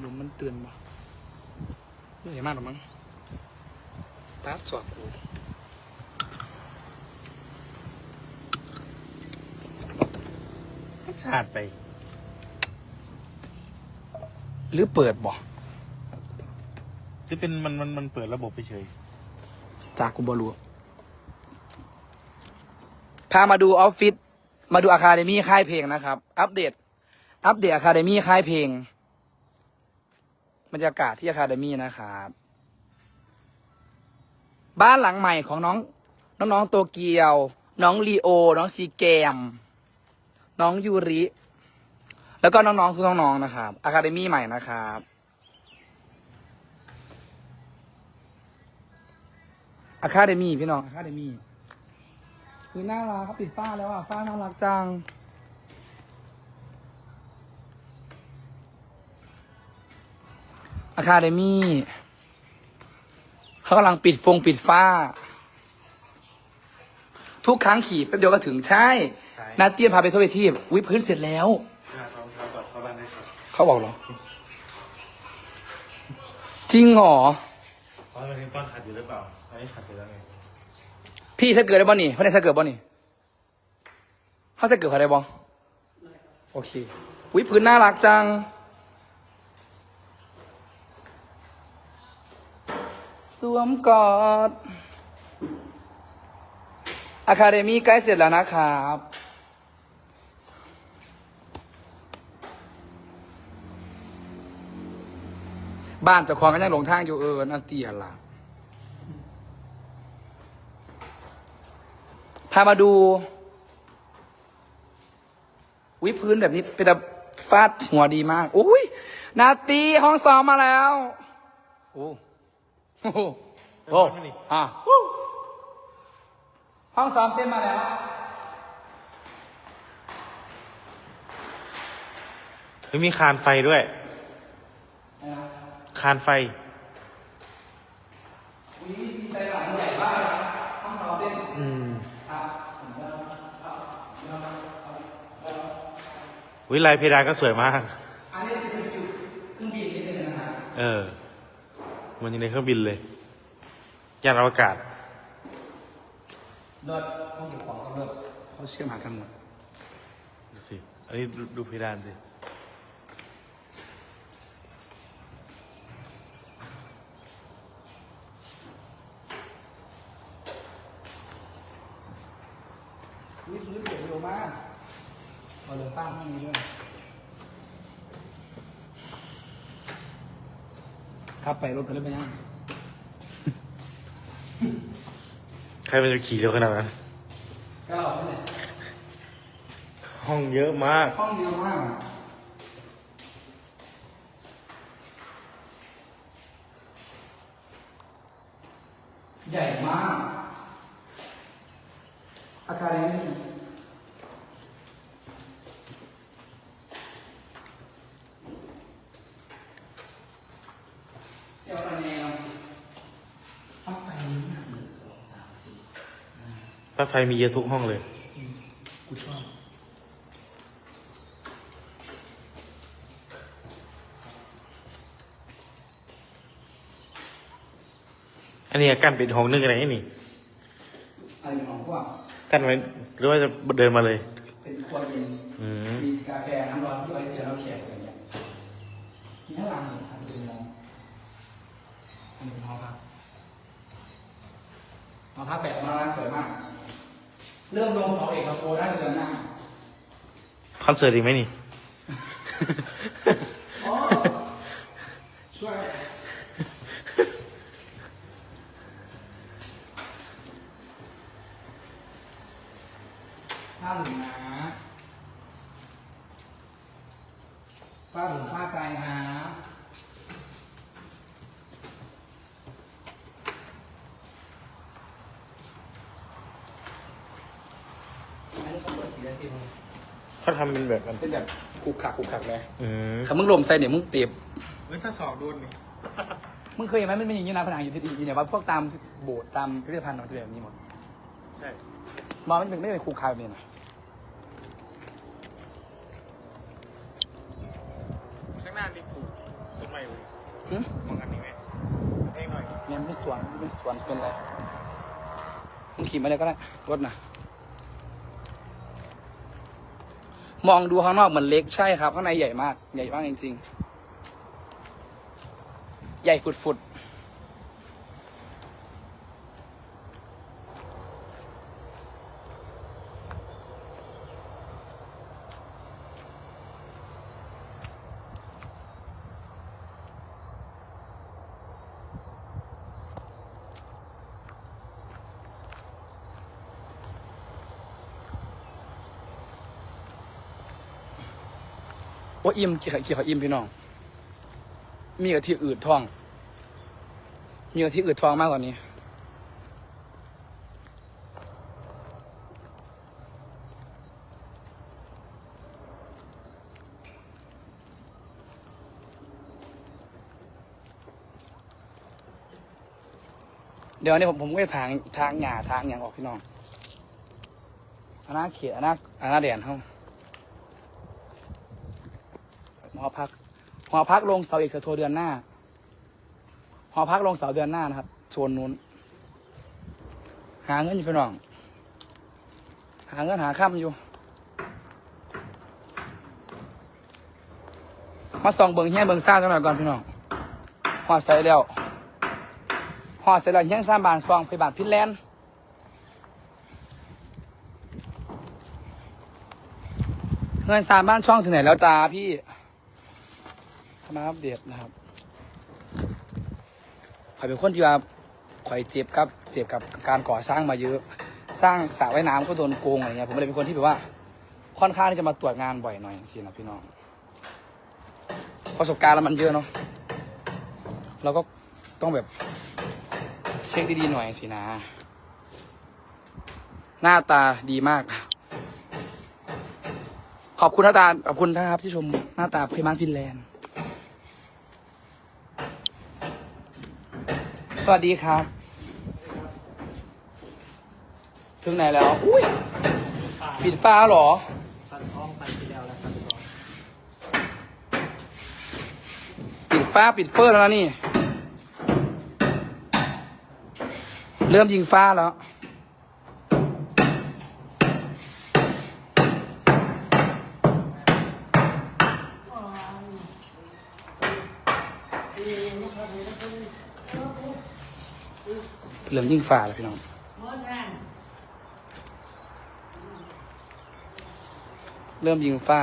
หลุมมันเตือนบ่ไม่เห็นมากหรอกมั้งปั๊บสวบกูชาติไป หรือเปิดบ่ที่เป็นมันมันมันเปิดระบบไปเฉย จากกูบอลูพามาดูออฟฟิศมาดูอะคาเดมี่ค่ายเพลงนะครับ อัปเดต อัปเดตอะคาเดมี่ค่ายเพลง บรรยากาศที่อะคาเดมี่นะครับ บ้านหลังใหม่ของน้อง น้องๆโตเกียว น้องลีโอ น้องซีแกม น้องยูริ แล้วก็น้องๆทุกน้องๆนะครับอะคาเดมี่ใหม่นะครับอะคาเดมี่พี่น้องอะคาเดมี่คือน่ารักเขาปิดฝ้าแล้วอะฝ้าน่ารักจัง อะคาเดมี่เขากำลังปิดฟงปิดฝ้า ทุกครั้งขี่แป๊บเดียวก็ถึงใช่ใช่ นาเตียนพาไปทั่วไปที่วิพื้นเสร็จแล้วเขาเขาก่อนเข้าบ้านได้ครับเขาบอกเหรอ จริงเหรอ เพราะมันยังต้อนขัดอยู่หรือเปล่าอันนี้ขัดเสร็จแล้วไงพี่ถ้าเกิดได้บ่นี่เขาได้ถ้าเกิดบ่นี่เขาถ้าเกิดเขาได้บ่โอเควิพื้นน่ารักจัง สวมกอดอะคาเดมี่ใกล้เสร็จแล้วนะครับ บ้านเจ้าของก็ยังหลงทางอยู่เออนันเตียล่ะพามาดู วิพื้นแบบนี้เป็นแบบฟาดหัวดีมาก อุ้ยนาตีห้องซ้อมมาแล้ว โอ้ โอ้โหโอ้อะห้องซ้อมเต้นมาแล้วเฮ้ยมีคานไฟด้วย คานไฟอุ้ยดีใจหลังใหญ่มากเลยนะห้องซ้อมเต้นอืมครับวิลายเพดานก็สวยมาก อันนี้เป็นฟิวเครื่องบินนิดนึงนะฮะเออ มันอยู่ในเครื่องบินเลยยานอวกาศเลิศห้องเก็บของก็เลิศเขาเชื่อมหากันหมดดูสิ อันนี้ดูดูเพดานสิ นี่พื้นเปลี่ยนเร็วมากเราเลยตั้งห้องนี้ด้วย ครับ ไปรถกันเลยไปยังใครมันจะขี่เร็วขนาดนั้น ก็เราเนี่ยห้องเยอะมาก ห้องเยอะมากใหญ่มากอาคาเดมี่เดี๋ยวอะไรแนวห้องไฟนี้หนักหนึ่งสองสามสี่ ปลั๊กไฟมีเยอะทุกห้องเลย กูชอบอันนี้กั้นเป็นห้องนึงอะไรนี่อะไรของพวกกั้นไว้หรือว่าจะเดินมาเลย เป็นครัวเย็นอืมมีกาแฟน้ำร้อนที่ไว้เจอเราแขกอะไรอย่างเงี้ยมีข้างหลังนี่ครับเป็นมองเป็นห้องพักห้องพักแบบมาสวยมาก เริ่มลงเสาเอกโปได้เดือนหน้าคอนเสิร์ตอีกไหมนี่ อ๋อช่วยผ้าหนึ่งนะผ้าหนึ่งผ้าใจนะอันนี้เขาเปิดสีอะไรที่มึง เขาทำเป็นแบบนั้นเป็นแบบขุกขักขุกขักเลยอืมถ้ามึงลมใส่เนี่ยมึงเตีบเฮ้ยถ้าสอบโดนนี่มึงเคยเห็นไหมมันเป็นอย่างนี้นะผนังอยู่ที่อยู่เนี่ยว่าพวกตามโบสถ์ตามพิพิธภัณฑ์มันจะเป็นแบบนี้หมดใช่มองไม่เป็นไม่เป็นคูคาแบบนี้นะข้างหน้ามีปูน่อยหึมองอันนี้ไหมเท่งหน่อยเนี่ยไม่สวนไม่สวนเป็นไรมึงขี่มาเลยก็ได้รถนะ มองดูข้างนอกเหมือนเล็กใช่ครับ ข้างในใหญ่มาก ใหญ่มากจริง ๆ ใหญ่ฝุดๆ ว่าอิ่มกี่ขากี่ขาอิ่มพี่น้อง มีกะที่อืดท้อง มีกะที่อืดท้องมากกว่านี้ เดี๋ยวนี้ผมผมก็จะทางทางหญ้าทางอย่างออกพี่น้องอันน่าเขียอันน่าอันน่าแดนเขา หอพัก หอพักลงเสาเอกเสาโทเดือนหน้า หอพักลงเสาเดือนหน้านะครับโซนนู้น หาเงินอยู่พี่น้อง หาเงินหาข้ามอยู่ มาส่องเบิงเฮี้ยเบิงซ่าจังหน่อยก่อนพี่น้องหอดใส่แล้วหอดใส่แล้วเฮี้งซ่าบานซองไปบานพิษแลนด์เงินสามบ้านช่องถึงไหนแล้วจ้าพี่ มาอัปเดนะครับข่อยเป็นคนที่ว่าข่อยเจ็บกับ เจ็บกับการก่อสร้างมาเยอะ สร้างสระว่ายน้ำก็โดนโกงอะไรเงี้ยผมเลยเป็นคนที่แบบว่า ค่อนข้างที่จะมาตรวจงานบ่อยหน่อยสินะพี่น้องประสบการณ์แล้วมันเยอะเนาะเราก็ต้องแบบ เช็คดีๆหน่อยสินะ หน้าตาดีมาก ขอบคุณหน้าตาขอบคุณนะครับที่ชมหน้าตาเพมานฟินแลนด์ วัสดีครับ ถึงไหนแล้ว อุ้ย ปิดฟ้าเหรอตัดท้องไปที่แล้วแล้วตัดท้องปิดฟ้าปิดเฟอร์แล้วนะนี่ เริ่มยิงฟ้าแล้ว เริ่มยิงฝ่าแล้วพี่น้องเริ่มยิงฝ้า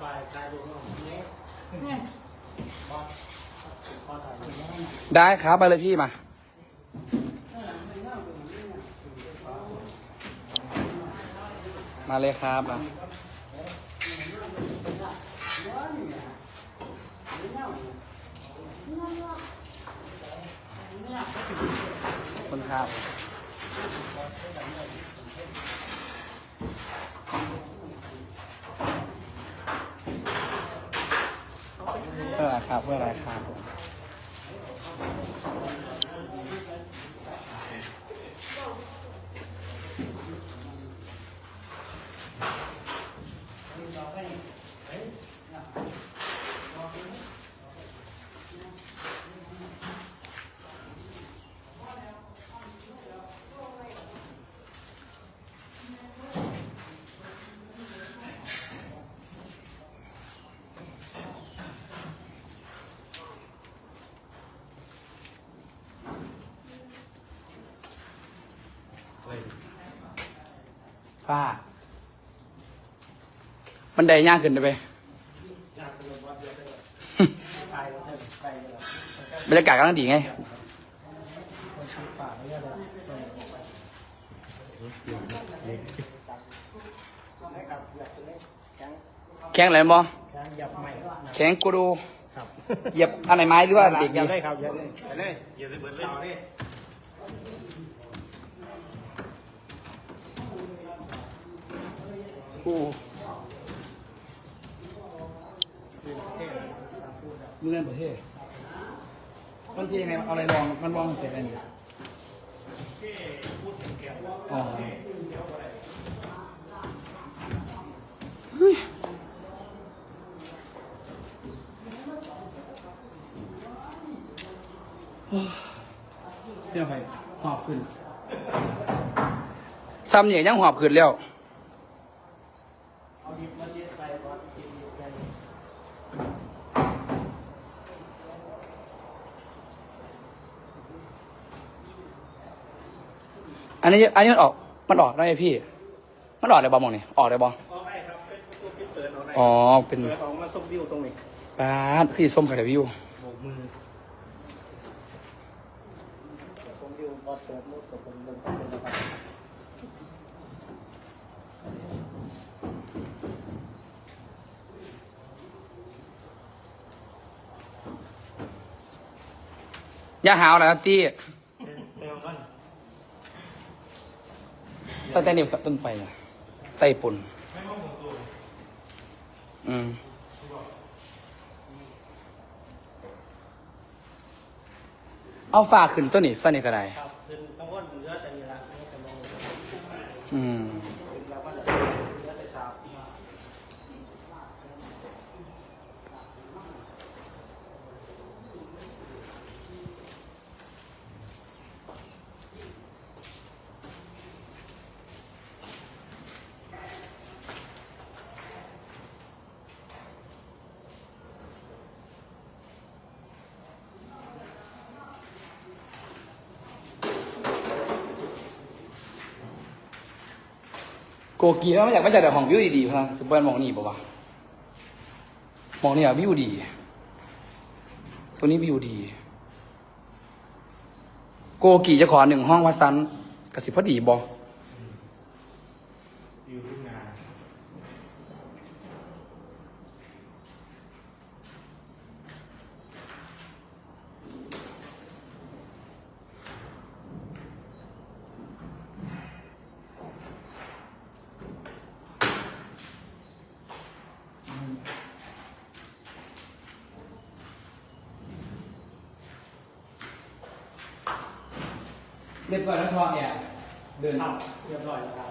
ไปตาดูข้างนอกพอพอถ่ายรูป ได้ครับมาเลยพี่มา มาเลยครับมาคุณครับเพื่ออะไรครับเพื่ออะไรครับผม ฟ้า มันไดย่างขึ้นได้ไปถ่ายแล้วไปเลยบรรยากาศกำลังดีไงคนชื่อป่าไม่ได้แล้วให้กับอยากจะเล่นแข้งแข็งแหลมบอแข้งหยับใหม่แข็งกูดูครับเหยียบอันไหนไม้หรือว่าเด็กหยัดีบได้ครับหยับได้ไปเลยอย่าได้เบิร์ดเลย โอ้เงื่อนประเทศมันที่ยังไงเอาอะไรลองมันลองเสร็จอะไรเนี่ยอ๋อเฮ้ยโอ้ยเรื่องไปหอบขึ้นซ้ำเนี่ยยังหอบขึ้นแล้ว เอาดิบมาเย็ดไปก่อนกินดิบไป อั นนี้ อันนี้มันออก มันออกได้ไหมพี่ มันออกได้บอมองนี่ออกได้บอเอาได้ครับ เป็นประตูที่เปิดเอาได้อ๋อ เป็นเปิดออกมาส้มวิวตรงนี้ปาดคือส้มกับวิวโบกมือส้มวิวพอเปิดมุดกับผมเดินเข้าไปนะครับอย่าหาวนะตี้ เร็วกัน ตั้งแต่นี้ต้นไปน่ะไต้ปุ่นไม่ต้องห่วงตัวอืมเอาฝากขึ้นตัวนี้ฟ้านี่ก็ได้ครับคือต้องว่าเนื้อจะมีรักเนื้อจะมี อืม แล้วก็จะเนื้อจะชาบ โกกีแล้วไม่อยากไม่อยากแต่ของวิวดีๆพะสเปิร์มองนี่ปะวะมองนี่อะวิวดี ตัวนี้วิวดี โกกีจะขอหนึ่งห้องวัดซันกสิพอดีบออยู่ทุ่งนา เรียบร้อยแล้วทอเนี่ย เดินครับเรียบร้อยแล้วครับ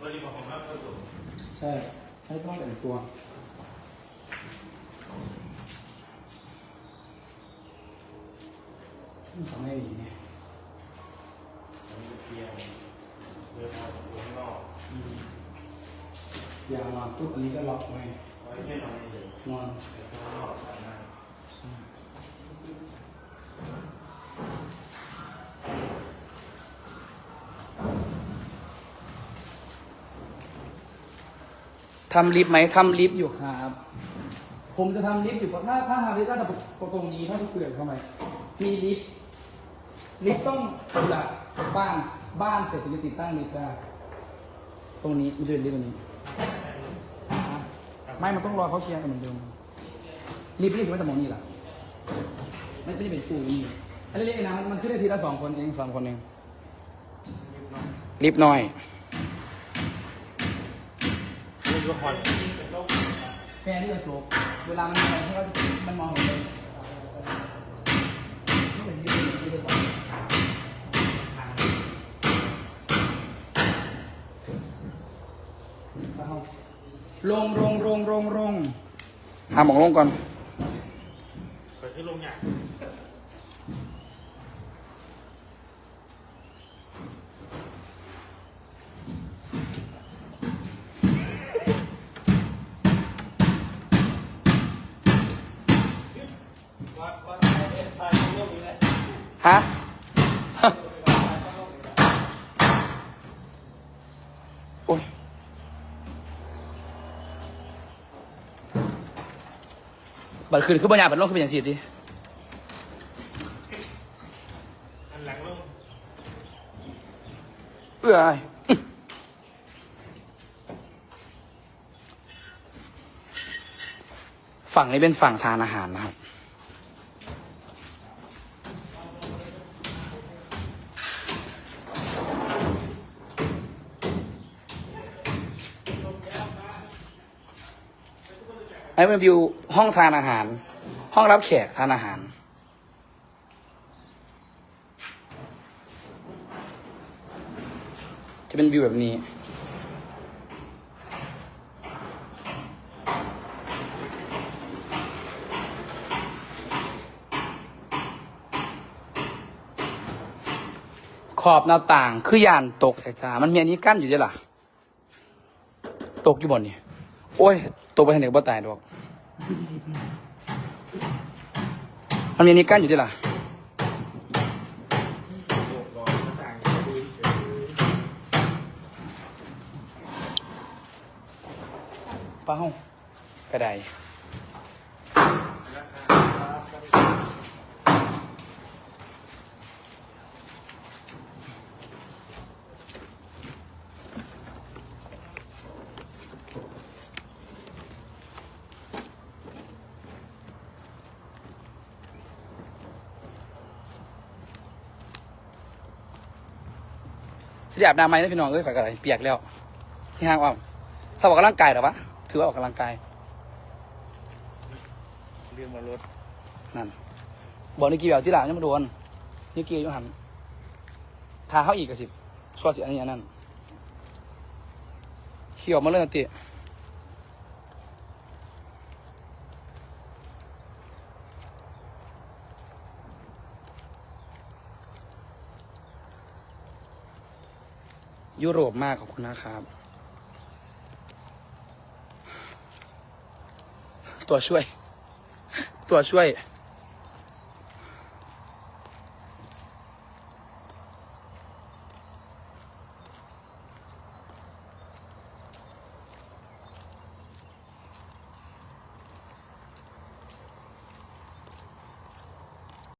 วันนี้มาของน้ำผสมใช่ให้ต้องแต่งตัว ทำให้ดีเนี่ยเพียงเดินออกจากข้างนอกอย่านอนปุ๊บอันนี้ก็ล็อกไว้ไว้แค่นอนเฉยนอนๆแต่ข้างนอกทำได้ทำลิฟต์ไหมทำลิฟต์อยู่ครับ ผมจะทำลิฟต์อยู่เพราะถ้าถ้าทำลิฟต์ก็จะตรงนี้ถ้าทุกเกลื่อนเข้าไปมีลิฟต์ ลิฟต์ต้องจากบ้านบ้านเสร็จถึงจะติดตั้งลิฟต์ได้ตรงนี้มันจะเป็นลิฟต์ตรงนี้อะไม่มันต้องรอเขาเคลียร์กันเหมือนเดิมลิฟต์นี่คือว่าจะมองนี่แหละไม่ไม่ได้เป็นตู้นี่อันนี้ลิฟต์ไอ้น้ำมันขึ้นได้ทีละสองคนเองสองคนเองลิฟต์น้อยลูกละคร แฟนที่จะจบเวลามันมองให้เขาจะมันมองเห็นเลย ลงลงลงลงลงหาหมองลงก่อน บัตรคืนคือปัญญาบัตรลงคืเป็นอย่างสิทธิอันหลังลงเอื้อยฝั่งนี้เป็นฝั่งทานอาหารนะครับ อันนี้เป็นวิวห้องทานอาหาร ห้องรับแขกทานอาหาร จะเป็นวิวแบบนี้ ขอบหน้าต่างคือยานตกใส่จามันมีอันนี้กั้นอยู่ด้วยล่ะ ตกอยู่บนนี่โอ้ย ตกไปทางไหนก็บ่ตายดอก มันมีอันนี้กั้นอยู่ดิล่ะไป้ากระได สยามนาไม้นะพี่น้องเอ้ยฝ่ายกระไดเปียกแล้วที่ห้างว่าสาวออกกำลังกายเหรอวะถือว่าออกกำลังกายเรื่องมารถนั่นบอกนี่กี่แบบที่หลังยังมาโดนนี่กี่ยังหันทาเขาอีกกระสิบชัวร์สิอันนี้อันนั้นเขี่ยวมาเลยนะติ ยุโรปมากขอบคุณนะครับ ตัวช่วย ตัวช่วย